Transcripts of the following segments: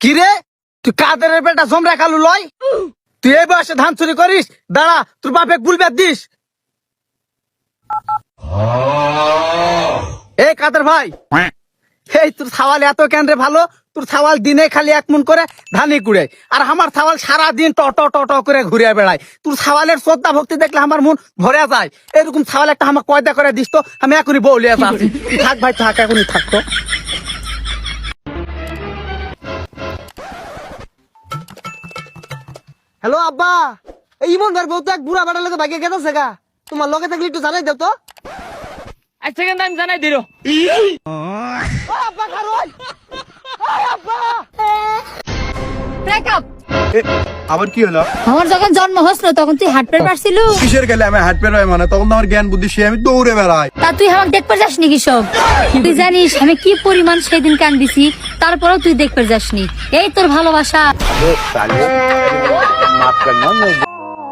কি রে? তুই কাদের বেটা জমরা খালু লয়? তুই এই বয়সে ধান চুরি করিস? দাঁড়া, তোর বাপে গুলবে দিস। এই কাদের ভাই? এই তোর ছাওয়াল এত কেন রে ভালো? তোর ছাওয়াল দিনে খালি এক মন করে ধানি কুড়ে। আর আমার ছাওয়াল সারা দিন টট ট ট ট করে ঘুরে বেড়ায়। তোর ছাওয়ালের শ্রদ্ধা ভক্তি দেখলে আমার মন ভরে যায়। এরকম ছাওয়াল একটা আমার কয়দা করে দিস তো, আমি এখনই বউলিয়া আছি থাক ভাই, থাক, এখনই থাকতো হ্যালো আব্বা এই ইমনদার বউ তো এক বুড়া বাড়ার লগে ভাগে গেছে গা। তোমার লগে থাকলে একটু জানাই দাও তো। এক সেকেন্ড আমি জানাই দিল ও আব্বা ব্রেকআপ আবার কি হলো? আমার যখন জন্ম হসল তখন তুই হাট পেট পারছিল কিসের গেলে আমি হাট পের মানে? তখন তো আমার জ্ঞান বুদ্ধি সে আমি দৌড়ে বেড়াই। তা তুই আমাকে দেখতে যাস নাকি সব? তুই জানিস আমি কি পরিমাণ সেদিন কান্দিছি তারপরেও তুই দেখতে যাসনি। এই তোর ভালোবাসা।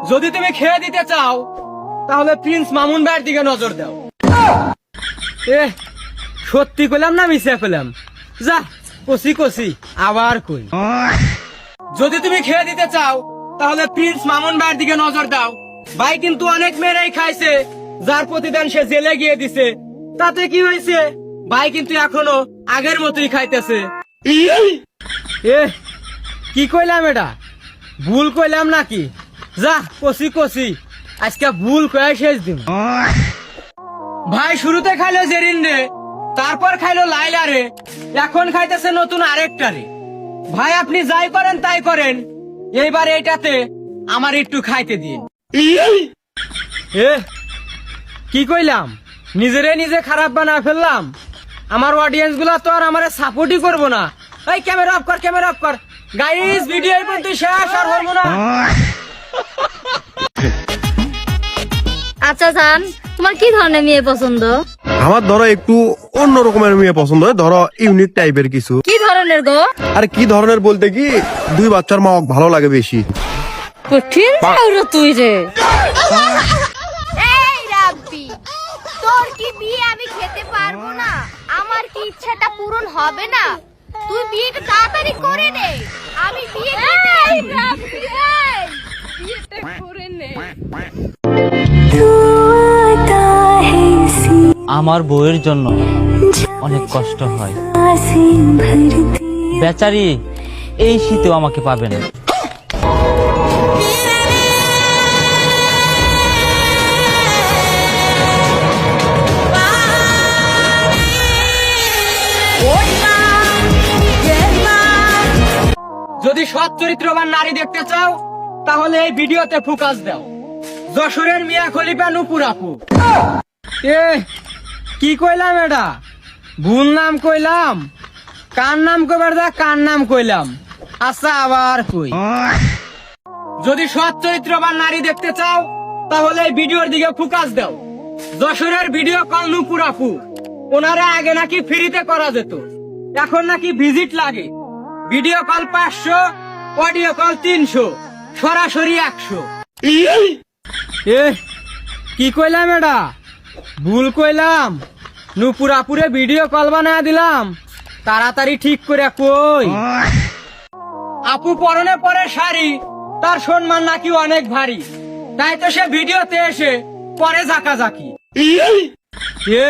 যদি তুমি খেয়ে দিতে চাও, তাহলে প্রিন্স মামুন ভাইয়ের দিকে নজর দাও। সত্যি কইলাম না মিশে পেলাম যা, কষি কষি, আবার কই। যদি তুমি খেয়ে দিতে চাও, তাহলে প্রিন্স মামুন ভাইয়ের দিকে নজর দাও। ভাই কিন্তু অনেক মেয়েরাই খাইছে, যার প্রতিদান সে জেলে গিয়ে দিছে। তাতে কি হয়েছে? ভাই কিন্তু এখনও আগের মতোই খাইতেছে। কি কইলাম এটা? ভুল কইলাম নাকি? যা কষি কষি আজকে ভুল কয়ে শেষ দিন। ভাই, শুরুতে খাইলো জেরিন রে, তারপর খাইলো লাইলা রে, এখন খাইতেছে নতুন আরেকটা রে। ভাই, আপনি যাই করেন, তাই করেন। এইবার এটাতে আমার একটু খাইতে দিন। এ, কি কইলাম? নিজেরে নিজে খারাপ বানা ফেললাম। আমার অডিয়েন্সগুলা তো আর আমার সাপোর্টই করব না। এই ক্যামেরা অফ কর ক্যামেরা অফ কর। গাইস ভিডিও এই পর্যন্ত শেষ আর হব না। আচ্ছা জান তোমার কি ধরনের মেয়ে পছন্দ? আমার ধরো একটু অন্য রকমের মেয়ে পছন্দ হয় ধরো ইউনিক টাইপের কিছু। কি ধরনের গো? আর কি ধরনের বলতে কি দুই বাচ্চার মা ভালো লাগে বেশি। কঠিন চাউর তুই রে। এই রাব্বি তোর কি বিয়ে আমি খেতে পারব না? আমার কি ইচ্ছাটা পূরণ হবে না? তুই বিয়েটা তাড়াতাড়ি করে নে। আমি বিয়ে বিয়েটা করে নে। আমার বউয়ের জন্য অনেক কষ্ট হয়। বেচারি এই শীতেও আমাকে পাবে না। যদি সৎ চরিত্রবান নারী দেখতে চাও, তাহলে এই ভিডিওতে ফোকাস দাও। যশোরের মিয়া খলিফা নুপুর আপু। এ, কি কইলাম এটা? ভুল নাম কইলাম? কার নাম কইবার দা কার নাম কইলাম? আচ্ছা আবার কই। যদি সৎ চরিত্রবান নারী দেখতে চাও, তাহলে এই ভিডিওর দিকে ফোকাস দাও। যশোরের ভিডিও কল নুপুর আপু। ওনারা আগে নাকি ফ্রিতে করা যেত। এখন নাকি ভিজিট লাগে। ভিডিও কল পাঁচশো, অডিও কল তিনশো, সরাসরি একশো। এ, কি কইলাম এটা? ভুল কইলাম। নুপুরাপুরে ভিডিও কল বানায় দিলাম। তাড়াতাড়ি ঠিক করে কই। আপু পরনে পরে শাড়ি, তার সম্মান নাকি অনেক ভারী। তাই তো সে ভিডিওতে এসে পরে ঝাঁকি এ,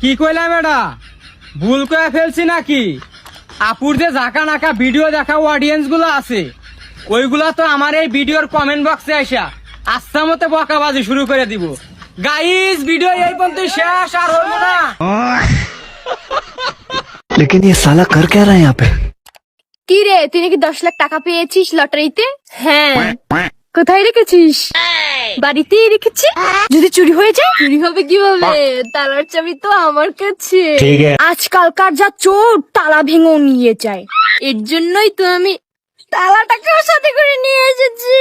কি কইলাম এটা? ভুল করে ফেলছি নাকি? আপুর যে জাকা নাকা ভিডিও দেখা অডিয়েন্স গুলো আছে ওইগুলা তো আমার এই ভিডিওর কমেন্ট বক্সে আসা আস্তা মতো বকাবাজি শুরু করে দিব গাইস ভিডিও এই পর্যন্ত শেষ আর হলো না लेकिन ये साला कर क्या रहा है यहाँ पे কি রে তুই নাকি দশ লাখ টাকা পেয়েছিস লটারিতে হ্যাঁ কোথায় রেখেছিস বাড়িতেই রেখেছি। যদি চুরি হয়ে যায় চুরি হবে কীভাবে তালার চাবি তো আমার কাছে। আজকালকার যা চোর তালা ভেঙে নিয়ে যায়। এর জন্যই তো আমি তালাটাকেও সাথে করে নিয়ে এসেছি।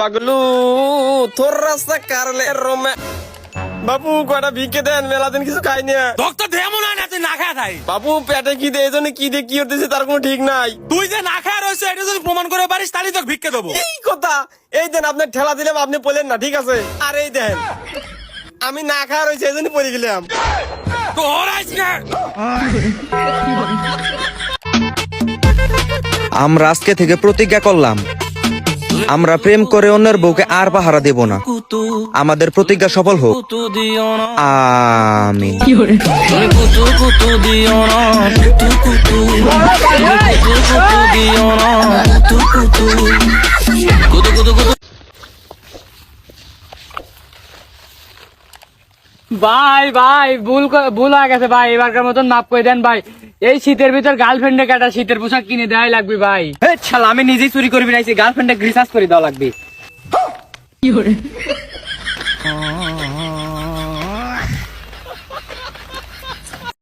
পাগলু তোর রাস্তা কারলে রোমে? বাবু কয়টা ভিকে দেন মেলা দিন কিছু খাই না ডক্টর দেমন না তুই না খায় থাই বাবু পেটে কি দে এই জন্য কি দিয়ে কি হতেছে তার কোনো ঠিক নাই। তুই যে না খায় রয়েছে এটা যদি প্রমাণ করে পারিস তাহলে তোকে ভিক্ষে দেবো। এই কথা? এই দেন আপনার ঠেলা দিলাম আপনি বললেন না ঠিক আছে? আর এই দেন আমি না খাওয়া রয়েছে এই জন্য পড়ে গেলাম। তোর আজকে আমরা আজকে থেকে প্রতিজ্ঞা করলাম আমরা প্রেম করে অন্যের বউকে আর পাহারা দেব না। আমাদের প্রতিজ্ঞা সফল হোক। আমিন। ভাই ভাই ভুল ভুল হয়ে গেছে ভাই। এবারকার মতন মাফ করে দেন ভাই। এই শীতের ভিতর গার্লফ্রেন্ডে কাটা শীতের পোশাক কিনে দেওয়াই লাগবে ভাই। শালা আমি নিজেই চুরি করবি না গার্লফ্রেন্ডে রিসার্চ করে দেওয়া লাগবে।